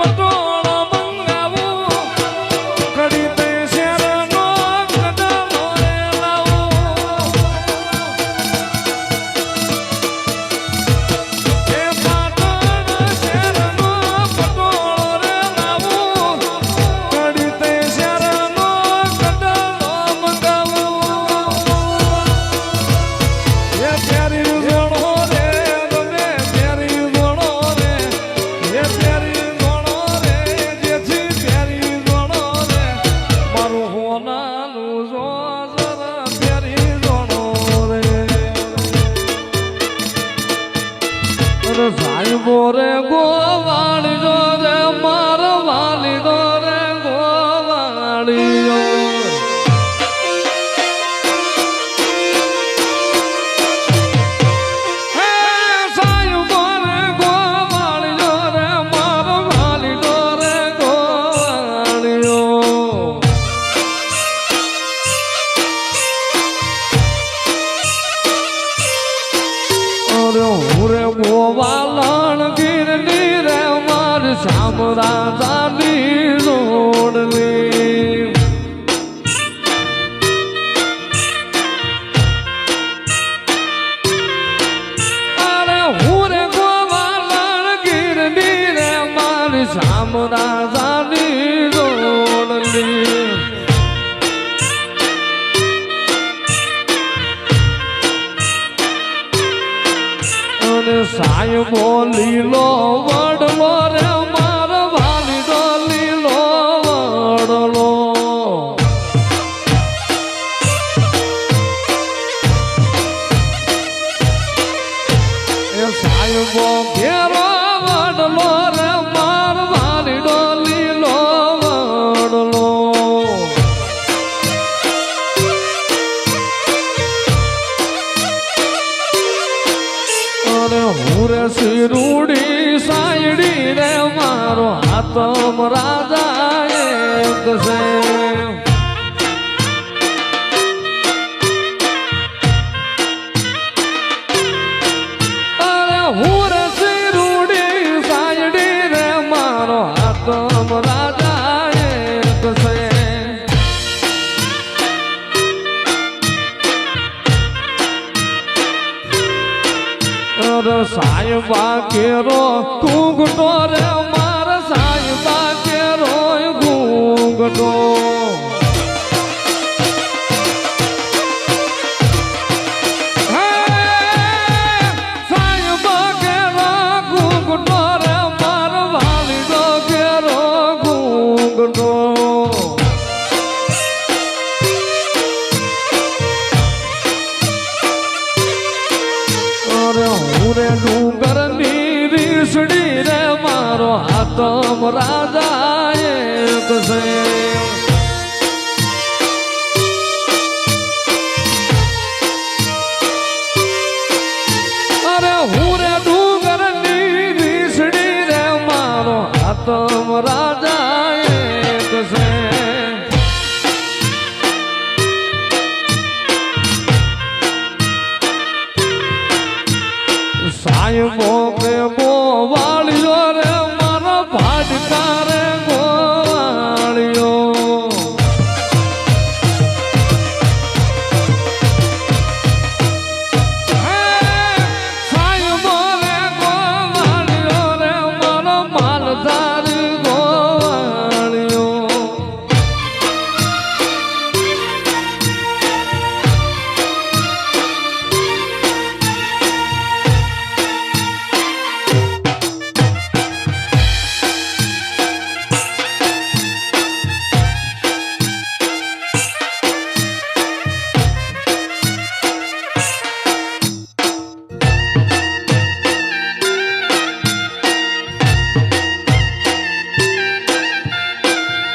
Patola goes on. ગોવાલણ ગીરની રે માર શ્યામ રાજાની જોડલી અરે હું રે ગોવાલણ ગીરની રે અને બોલી લો વડલો રે માર વાલી ડોલી લો વડલો એ સાય ઘેરો શિરુડી સાયડી રે મારો હાથમ રાજા એક અરે સાહેબા કેરો ઘૂંઘટો રે મારા સાહેબા કેરો ઘૂંઘટો. મારો હાથમ રાજા એક છે. અરે હું રે ડુંગરની રીસડી રે, મારો હાથમ રાજા એક છે. સાહેબો